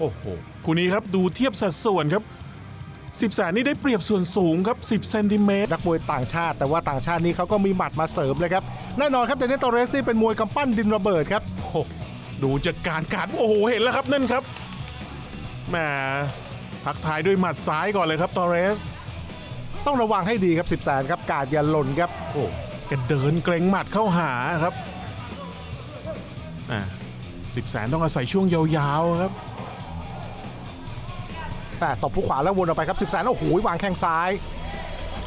โอ้โหคู่นี้ครับดูเทียบสัดส่วนครับ10แสนนี่ได้เปรียบส่วนสูงครับ 10เซนติเมตรนักมวยต่างชาติ แต่ว่าต่างชาตินี้เขาก็มีหมัดมาเสริมเลยครับแน่นอนครับเดนเนตโตเรสนี่เป็นมวยกำปั้นดินระเบิดครับโอ้โหดูจากการการโอ้โหเห็นแล้วครับนั่นครับแหมพักทายด้วยหมัดซ้ายก่อนเลยครับตอเรส ต้องระวังให้ดีครับ10แสนครับกาดอย่าหล่นครับโอ้แกเดินเกรงหมัดเข้าหาครับอ่าสิบแสนต้องอาศัยช่วงยาวๆครับ แต่ตบผู้ขวาแล้ววนออกไปครับ10แสนโอ้โหวางแข้งซ้าย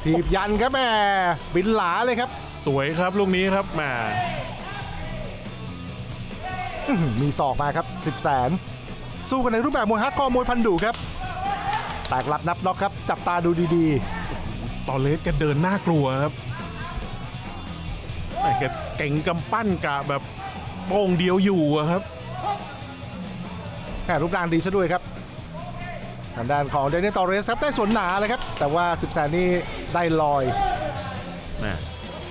ถีบยันครับแม่บินหลาเลยครับ สวยครับลูกนี้ครับแหมอื้อหือมีศอกมาครับ10แสนสู้กันในรูปแบบมวยฮาร์ดคอร์มวยพันดุครับแตกลัดนับน็อกครับ จับตาดูดีตอเรสแกเดินน่ากลัวครับแหม่แกเก่งกำปั้นกะแบบโป้งเดียวอยู่อะครับๆแค่รูปร่างดีซะด้วยครับ ทางด้านของเดนเนตอเรสครับได้สวนหนาเลยครับ แต่ว่า10แสนนี่ได้ลอยนะ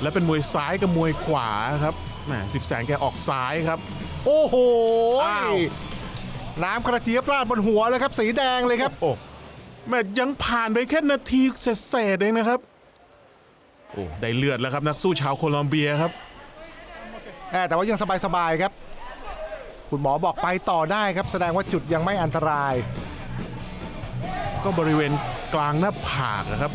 และเป็นมวยซ้ายกับมวยขวาครับแหมสิบแสนแกออกซ้ายครับ โอ้โหอ้าวน้ำกระเจี๊ยบราดบนหัวเลยครับ สีแดงเลยครับโอ้แม่ยังผ่านไปแค่นาทีเศษๆเองนะครับ โอ้ได้เลือดแล้วครับนักสู้ชาวโคลอมเบียครับแอบแต่ว่ายังสบายๆครับ คุณหมอบอกไปต่อได้ครับ แสดงว่าจุดยังไม่อันตราย ก็บริเวณกลางหน้าผากอะครับ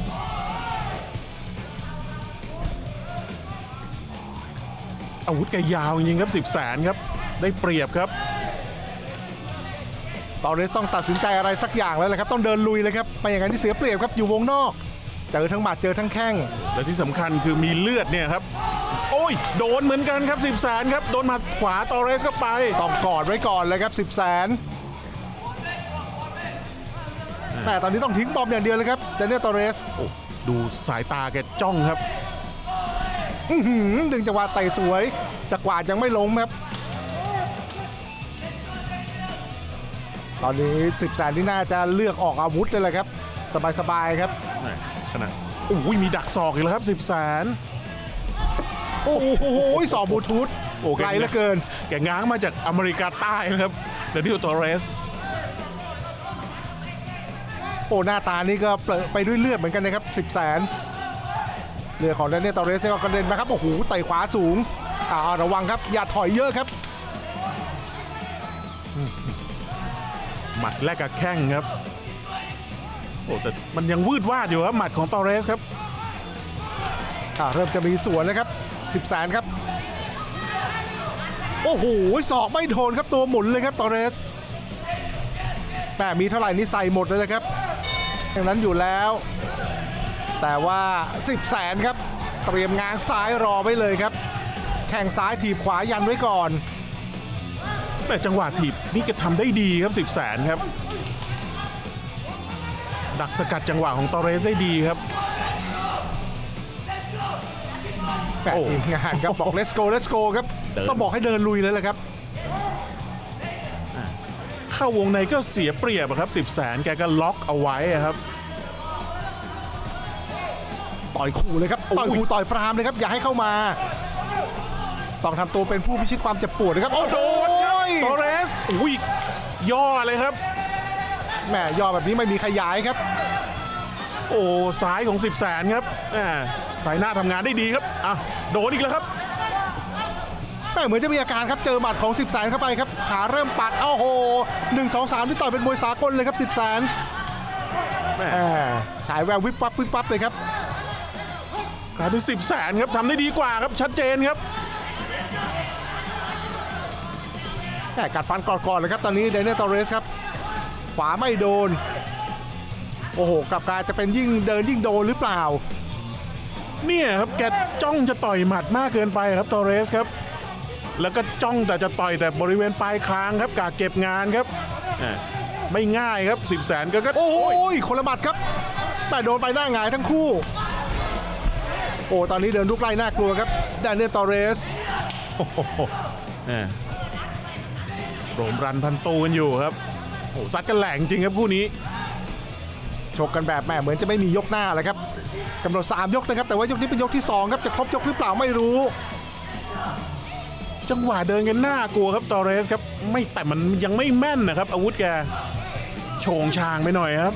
อาวุธแกยาวจริงๆครับสิบแสนครับได้เปรียบครับตอเรสต้องตัดสินใจอะไรสักอย่างแล้วแหละครับ ต้องเดินลุยเลยครับไม่อย่างนั้นที่เสียเปรียบครับอยู่วงนอก เจอทั้งหมัดเจอทั้งแข้งและที่สำคัญคือมีเลือดเนี่ยครับ โอ้ย โดนเหมือนกันครับสิบแสนครับ โดนหมาขวาตอเรสเข้าไปต้องกอดไว้ก่อนเลยครับ10แสน แต่ตอนนี้ต้องทิ้งบอมอย่างเดียวเลยครับเดนเนลตอเรสโอ้ดูสายตาแกจ้องครับอื้อหือดึงจังหวะเตะสวยจะกวาดยังไม่ล้มครับ ตอนนี้10แสนที่น่าจะเลือกออกอาวุธเลยแหละครับ สบายๆครับขนาดโอ้ยมีดักศอกอีกแล้วครับสิบแสนโอ้โหสอบบลูทูธโอ้ไกลเหลือเกิน แกง้างมาจากอเมริกาใต้นะครับเดนิลตอเรส โอ้หน้าตานี่ก็เปรอะไปด้วยเลือดเหมือนกันนะครับ10แสนเลือดของแดนเนียลตอเรสก็กระเด็นมาครับโอ้โหไต่ขวาสูงอ่าระวังครับ อย่าถอยเยอะครับ หมัดแลกกับแข้งครับโอ้แต่มันยังวืดวาดอยู่ครับหมัดของตอเรสครับอ่าเริ่มจะมีสวนแล้วครับ10แสนครับ โอ้โหศอกไม่โดนครับตัวหมุนเลยครับตอเรสแต่มีเท่าไหร่นี่ใส่หมดเลยนะครับ อย่างนั้นอยู่แล้ว แต่ว่า 10แสนครับ เตรียมงางซ้ายรอไว้เลยครับ แข่งซ้ายถีบขวายันไว้ก่อนแต่จังหวะถีบนี่ก็ทำได้ดีครับสิบแสนครับ ดักสกัดจังหวะของตอเรสได้ดีครับ แปดโอ้ ทีมงานครับบอก let's go let's go ครับ เดิน ต้องบอกให้เดินลุยเลยแหละครับ เข้าวงในก็เสียเปรียบอะครับสิบแสนแกก็ล็อกเอาไว้อะครับ ต่อยขู่เลยครับ ต่อยโอ้ยขู่ต่อยปรามเลยครับ อย่าให้เข้ามา ต้องทำตัวเป็นผู้พิชิตความเจ็บปวดนะครับ โอ้โดนครับตอเรสอุ้ยย่อเลยครับแหม่ย่อแบบนี้ไม่มีขยายครับ โอ้ซ้ายของสิบแสนครับแหมสายหน้าทำงานได้ดีครับอะโดนอีกแล้วครับแม่เหมือนจะมีอาการครับเจอหมัดของ10แสนเข้าไปครับขาเริ่มปัดเอ้าโห1 2 3ที่ต่อยเป็นมวยสากลเลยครับ10แสนแหม่แหมฉายแวววิบวับวิบวับเลยครับกลายเป็นสิบแสนครับทำได้ดีกว่าครับชัดเจนครับแหมกัดฟันก่อนๆเลยครับตอนนี้เดนเนลตอเรสครับขวาไม่โดน โอ้โหกลับกลายจะเป็นยิ่งเดินยิ่งโดนหรือเปล่า เนี่ยครับแกจ้องจะต่อยหมัดมากเกินไปครับตอเรสครับ แล้วก็จ้องแต่จะต่อยแต่บริเวณปลายคางครับกาเก็บงานครับอะไม่ง่ายครับสิบแสนก็ก็โอ้ยคนละหมัดครับแต่โดนไปหน้าหงายทั้งคู่ โอ้ตอนนี้เดินลุกไล่น่ากลัวครับแดนเนียลตอเรสโอ้โหอะโรมรันพันตูกันอยู่ครับโอ้ซัดกันแหลงจริงครับคู่นี้ ชกกันแบบแหม่เหมือนจะไม่มียกหน้าเลยครับกำหนด3ยกนะครับ แต่ว่ายกนี้เป็นยกที่ 2 ครับ จะครบยกหรือเปล่าไม่รู้ จังหวะเดินกันน่ากลัวครับตอเรสครับ ไม่แต่มันยังไม่แม่นนะครับ อาวุธแกโฉงชางไปหน่อยครับ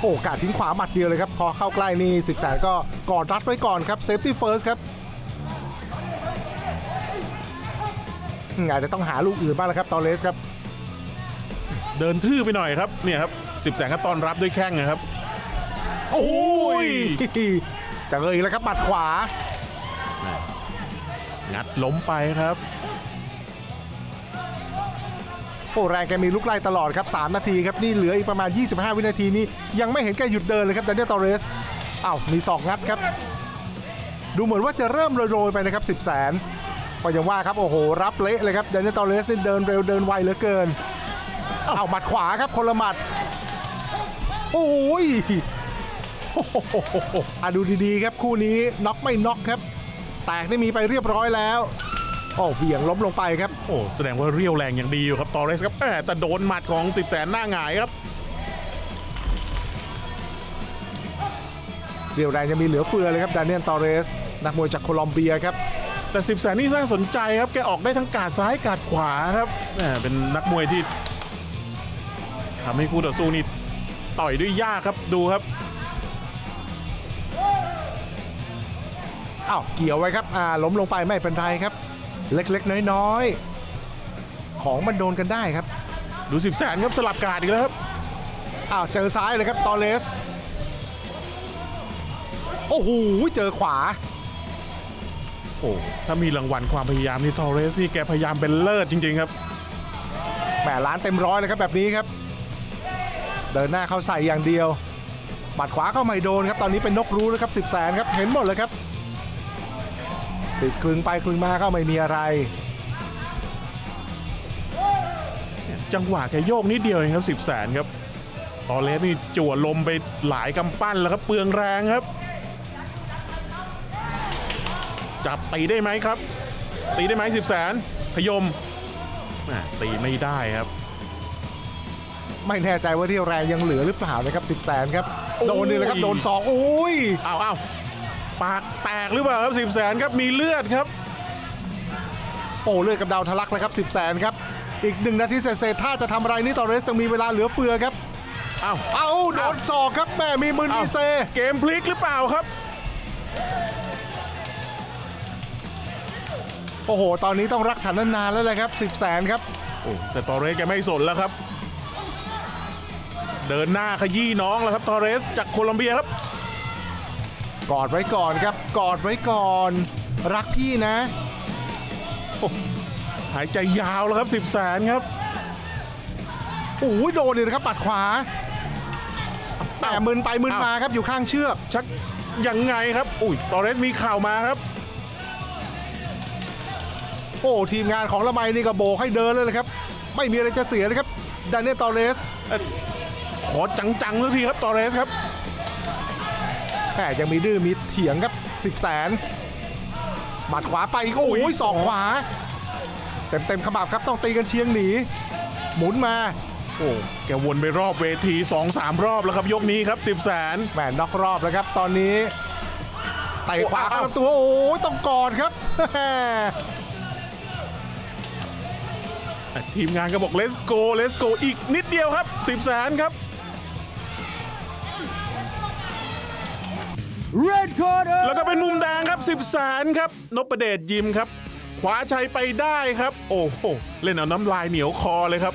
โอ้กาดทิ้งขวาหมัดเดียวเลยครับ พอเข้าใกล้นี่สิบแสนก็กอดรัดไว้ก่อนครับเซฟตี้เฟิร์สครับอืมอาจจะต้องหาลูกอื่นบ้างแล้วครับตอเลสครับ เดินทื่อไปหน่อยครับเนี่ยครับสิบแสนก็ต้อนรับด้วยแข้งนะครับ โอ้ย ยจะเลยแล้วครับหมัดขวา งัดล้มไปครับโอ้แรงแกมีลูกไล่ตลอดครับ 3 นาทีครับ นี่เหลืออีกประมาณ 25 วินาทีนี้ ยังไม่เห็นแกหยุดเดินเลยครับดานิเอลตอเรสอ้าวมีศอกงัดครับ ดูเหมือนว่าจะเริ่มโรยๆไปนะครับ 10 แสนก็ยังว่าครับโอ้โหรับเละเลยครับดานิเอลตอเรสนี่เดินเร็วเดินไวเหลือเกินอ้าวหมัดขวาครับคนละหมัดโอ้ย อะดูดีๆครับคู่นี้น็อกไม่น็อกครับ แตกได้มีไปเรียบร้อยแล้วโอ้เหวี่ยงล้มลงไปครับ โอ้แสดงว่าเรียวแรงอย่างดีอยู่ครับตอเรสครับแหมแต่โดนหมัดของสิบแสนหน้าหงายครับ เรียวแรงยังมีเหลือเฟือเลยครับดานิเอลตอเรส นักมวยจากโคลอมเบียครับ แต่สิบแสนนี่น่าสนใจครับแกออกได้ทั้งกาดซ้ายกาดขวาครับแหมเป็นนักมวยที่ทำให้คู่ต่อสู้นี่ต่อยด้วยยากครับดูครับ อ้าวเกี่ยวไว้ครับอ่าล้มลงไปไม่เป็นไรครับ เล็กๆ น้อยๆ ของมันโดนกันได้ครับ ดูสิบแสนครับสลับกาดอีกแล้วครับอ้าวเจอซ้ายเลยครับตอเลส โอ้โหเจอขวา โอ้ถ้ามีรางวัลความพยายามนี่ตอเรสนี่แกพยายามเป็นเลิศจริงๆครับแหมล้านเต็มร้อยเลยครับแบบนี้ครับ เดินหน้าเข้าใส่อย่างเดียวหมัดขวาเข้าไม่โดนครับตอนนี้เป็นนกรู้นะครับสิบแสนครับเห็นหมดเลยครับ ติดคลึงไปคลึงมาก็ไม่มีอะไร จังหวะแกโยกนิดเดียวเองครับสิบแสนครับตอเลสนี่จั่วลมไปหลายกำปั้นแล้วครับเปลืองแรงครับ จับตีได้ไหมครับ ตีได้ไหมสิบแสนพยมแหม่ตีไม่ได้ครับ ไม่แน่ใจว่าที่แรงยังเหลือหรือเปล่านะครับสิบแสนครับโอ้ยโดนนี่เลยครับโดนสองโอ้ยอ้าวอ้าว ปากแตกหรือเปล่าครับสิบแสนครับมีเลือดครับ โอ้เลือดกับดาวทะลักเลยครับสิบแสนครับ อีกหนึ่งนาทีเศษๆถ้าจะทำอะไรนี่ตอเรสยังมีเวลาเหลือเฟือครับอ้าวเอาโดนศอกครับแม่มีมืออ้ามีวเซ เกมพลิกหรือเปล่าครับ โอ้โห ตอนนี้ต้องรักฉันนานๆแล้วแหละครับสิบแสนครับ โอ้แต่ตอเรสแกไม่สนแล้วครับ เดินหน้าขยี้น้องแล้วครับตอเรสจากโคลอมเบียครับ กอดไว้ก่อนครับ กอดไว้ก่อน รักพี่นะ หายใจยาวแล้วครับสิบแสนครับโอ้ยโดนเลยนะครับปัดขวาแต่มึนไปมึนมาครับอยู่ข้างเชือก ชักยังไงครับ อุ้ยตอเรสมีข่าวมาครับ โอ้ทีมงานของละไมนี่ก็โบกให้เดินเลยเลยครับ ไม่มีอะไรจะเสียเลยครับดานิเอลตอเรสเอ่อขอจังๆสักทีครับตอเรสครับ แต่ยังมีดื้อมีเถียงครับสิบแสนหมัดขวาไปอีกโอ้ยสองขวา เต็มเต็มๆขมับครับต้องตีกันเชียงหนี หมุนมา โอ้แกวนไปรอบเวที2-3รอบแล้วครับยกนี้ครับสิบแสนแหมนอกรอบแล้วครับ ตอนนี้ไต่ขวาโอ้อ้าวเข้าลำตัวโอ้ยต้องกอดครับทีมงานก็บอก let's go let's go อีกนิดเดียวครับสิบแสนครับ Red corner. แล้วก็เป็นมุมแดงครับสิบแสนครับนพเดชยิมครับขวาชัยไปได้ครับ โอ้โหเล่นเอาน้ำลายเหนียวคอเลยครับ